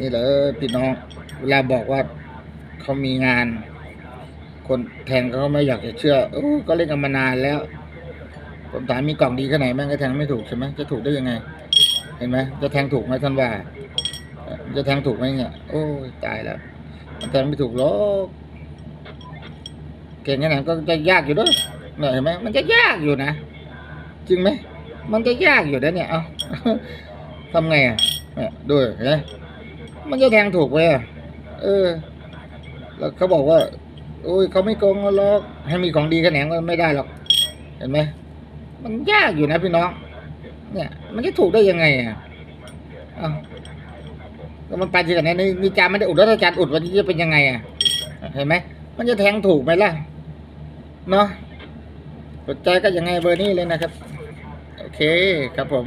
นี่เลยพี่น้อง เวลาบอกว่าเขามีงาน คนแทงเขาก็ไม่อยากจะเชื่อโอ้ก็เล่นกันมานานแล้วผมถามมีกล่องดีแค่ไหนแม่งก็แทงไม่ถูกใช่ไหมจะถูกได้ยังไง เห็นไหมจะแทงถูกไหมท่านว่า จะแทงถูกไหมเนี่ยโอ้ยตายแล้วมันแทงไม่ถูกหรอกเก่งแค่ไหนก็จะยากอยู่ด้วยเห็นไหมมันจะยากอยู่นะจริงไหมมันจะยากอยู่นะเนี่ยเอาทำไงอะด้วยเห็นไหม มันจะแทงถูกไหมอะเออ แล้วเขาบอกว่าโอ้ยเขาไม่โกงหรอกให้มีของดีแขนงก็ไม่ได้หรอก เห็นไหมมันยากอยู่นะพี่น้อง เนี่ย มันจะถูกได้ยังไงอะอ้าก็มันไปที่ไหนนี่นี่จานไม่ได้อุดแล้วถ้าจานอุดวันนี้จะเป็นยังไงอะเห็นไหมมันจะแทงถูกไหมล่ะเนาะสนใจก็ยังไงเบอร์นี้เลยนะครับ โอเคครับผม